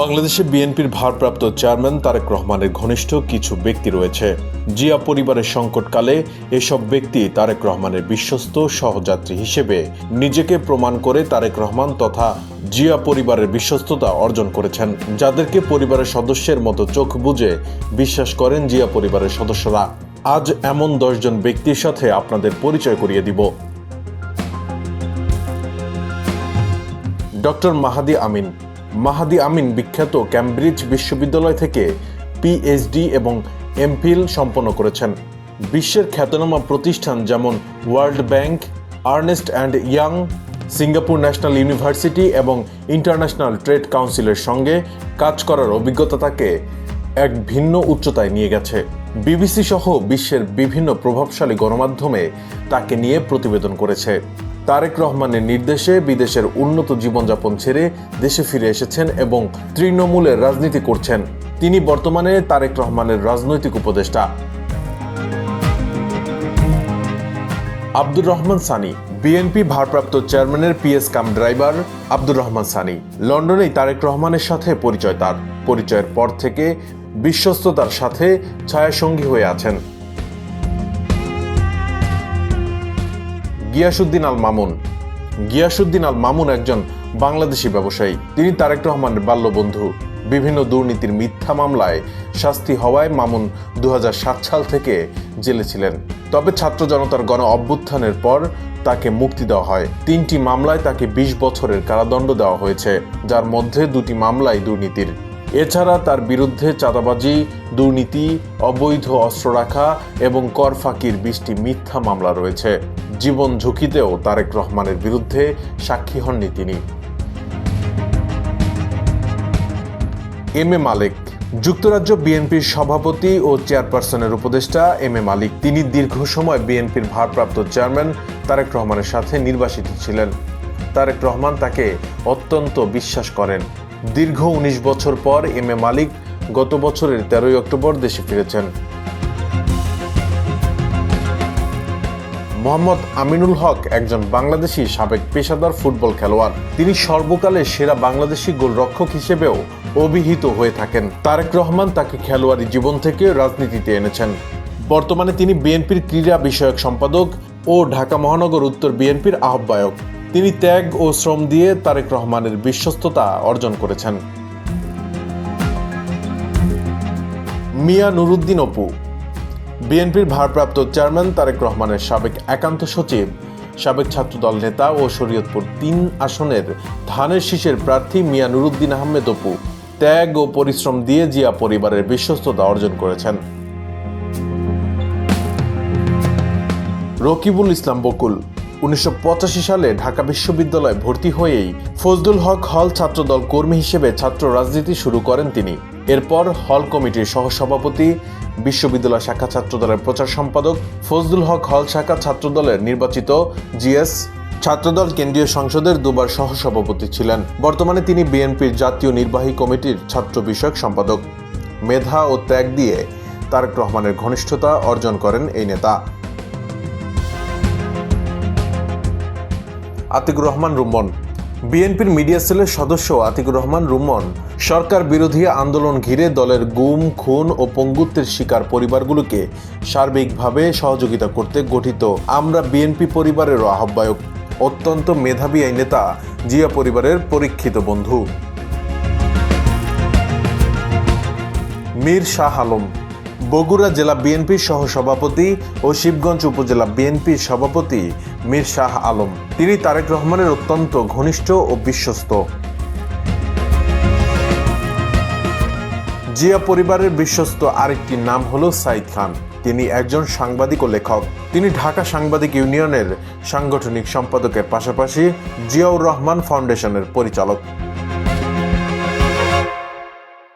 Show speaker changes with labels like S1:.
S1: বাংলাদেশে বিএনপির ভারপ্রাপ্ত চেয়ারম্যান তারেক রহমানের ঘনিষ্ঠ কিছু ব্যক্তি রয়েছে। জিয়া পরিবারের সংকটকালে এসব ব্যক্তি তারেক রহমানের বিশ্বস্ত সহযাত্রী হিসেবে নিজেকে প্রমাণ করে তারেক রহমান তথা জিয়া পরিবারের বিশ্বস্ততা অর্জন করেছেন। যাদেরকে পরিবারের সদস্যের মতো চোখ বুজে বিশ্বাস করেন জিয়া পরিবারের সদস্যরা। আজ এমন দশজন ব্যক্তির সাথে আপনাদের পরিচয় করিয়ে দিব। ডক্টর মাহাদি আমিন মাহাদি আমিন বিখ্যাত ক্যামব্রিজ বিশ্ববিদ্যালয় থেকে পিএইচডি এবং এমফিল সম্পন্ন করেছেন। বিশ্বের খ্যাতনামা প্রতিষ্ঠান যেমন world bank Ernst and Young Singapore national university এবং ইন্টারন্যাশনাল ট্রেড কাউন্সিলের সঙ্গে কাজ করার অভিজ্ঞতা তাকে এক ভিন্ন উচ্চতায় নিয়ে গেছে। বিবিসি সহ বিশ্বের বিভিন্ন প্রভাবশালী গণমাধ্যমে তাকে নিয়ে প্রতিবেদন করেছে। তারেক রহমানের নির্দেশে বিদেশের উন্নত জীবনযাপন ছেড়ে দেশে ফিরে এসেছেন এবং তৃণমূলের রাজনীতি করছেন। তিনি বর্তমানে তারেক রহমানের রাজনৈতিক উপদেষ্টা। আব্দুর রহমান সানি, বিএনপি ভারপ্রাপ্ত চেয়ারম্যানের PS cum driver Abdur Rahman Sunny, লন্ডনেই Tarique রহমানের সাথে পরিচয় তার। পরিচয়ের পর থেকে বিশ্বস্ততার সাথে ছায়াসঙ্গী হয়ে আছেন। গিয়াসুদ্দিন আল মামুন গিয়াসুদ্দিন আল মামুন একজন বাংলাদেশি ব্যবসায়ী। তিনি তারেক রহমানের বাল্যবন্ধু। বিভিন্ন দুর্নীতির মিথ্যা মামলায় শাস্তি হওয়ায় মামুন দু হাজার সাত সাল থেকে জেলে ছিলেন। তবে ছাত্র জনতার গণ অভ্যুত্থানের পর তাকে মুক্তি দেওয়া হয়। তিনটি মামলায় তাকে ২০ বছরের কারাদণ্ড দেওয়া হয়েছে, যার মধ্যে দুটি মামলায় দুর্নীতির। এছাড়া তার বিরুদ্ধে চাঁদাবাজি, দুর্নীতি, অবৈধ অস্ত্র রাখা এবং কর ফাঁকির বিশটি মিথ্যা মামলা রয়েছে। জীবন ঝুঁকিতেও তারেক রহমানের বিরুদ্ধে সাক্ষী হননি তিনি। এম এ মালিক, যুক্তরাজ্য বিএনপির সভাপতি ও চেয়ারপারসনের উপদেষ্টা এম এ মালিক তিনি দীর্ঘ সময় বিএনপির ভারপ্রাপ্ত চেয়ারম্যান তারেক রহমানের সাথে নির্বাসিত ছিলেন। তারেক রহমান তাকে অত্যন্ত বিশ্বাস করেন। দীর্ঘ উনিশ বছর পর এম এ মালিক গত বছরের তেরোই অক্টোবর দেশে ফিরেছেন। মোহাম্মদ আমিনুল হক একজন বাংলাদেশি সাবেক পেশাদার ফুটবল খেলোয়াড়। তিনি সর্বকালের সেরা বাংলাদেশি গোলরক্ষক হিসেবেও অভিহিত হয়ে থাকেন। তারেক রহমান তাকে খেলোয়াড়ি জীবন থেকে রাজনীতিতে এনেছেন। বর্তমানে তিনি বিএনপির ক্রীড়া বিষয়ক সম্পাদক ও ঢাকা মহানগর উত্তর বিএনপির আহ্বায়ক। তিনি ত্যাগ ও শ্রম দিয়ে তারেক রহমানের বিশ্বস্ততা অর্জন করেছেন। মিয়া নুরুদ্দিন অপু বিএনপির ভারপ্রাপ্ত চেয়ারম্যান তারেক রহমানের সাবেক একান্ত সচিব, সাবেক ছাত্রদল নেতা ও শরীয়তপুর তিন আসনের ধানের শীষের প্রার্থী মিয়া নুরুদ্দিন আহমেদ অপু ত্যাগ ও পরিশ্রম দিয়ে জিয়া পরিবারের বিশ্বস্ততা অর্জন করেছেন। রকিবুল ইসলাম বকুল, উনিশশো পঁচাশি সালে ঢাকা বিশ্ববিদ্যালয়ে ভর্তি হয়েই ফজলুল হক হল ছাত্রদল কর্মী হিসেবে ছাত্র রাজনীতি শুরু করেন তিনি। এরপর হল কমিটির সহসভাপতি বিশ্ববিদ্যালয় শাখা ছাত্রদলের প্রচার সম্পাদক ফজলুল হক হল শাখা ছাত্রদলের নির্বাচিত জিএস ছাত্রদল কেন্দ্রীয় সংসদের দুবার সহসভাপতি ছিলেন। বর্তমানে তিনি বিএনপির জাতীয় নির্বাহী কমিটির ছাত্র বিষয়ক সম্পাদক। মেধা ও ত্যাগ দিয়ে তারেক রহমানের ঘনিষ্ঠতা অর্জন করেন এই নেতা। আতিকুর রহমান, রুমন। বিএনপির মিডিয়া সেলের সদস্য আতিকুর রহমান রুমন, সরকার বিরোধী আন্দোলন ঘিরে দলের গুম, খুন ও পঙ্গুত্বের শিকার পরিবারগুলোকে সার্বিকভাবে সহযোগিতা করতে গঠিত। আমরা বিএনপি পরিবারেরও আহ্বায়ক, অত্যন্ত মেধাবী এই নেতা, জিয়া পরিবারের পরীক্ষিত বন্ধু। মীর শাহ আলম বগুড়া জেলা বিএনপির সহসভাপতি ও শিবগঞ্জ উপজেলা বিএনপির সভাপতি মীর শাহ আলম। তিনি তারেক রহমানের অত্যন্ত ঘনিষ্ঠ ও বিশ্বস্ত। জিয়া পরিবারের বিশ্বস্ত আরেকটি নাম হলো সাইদ খান। তিনি একজন সাংবাদিক ও লেখক। তিনি ঢাকা সাংবাদিক ইউনিয়নের সাংগঠনিক সম্পাদকের পাশাপাশি জিয়াউর রহমান ফাউন্ডেশনের পরিচালক।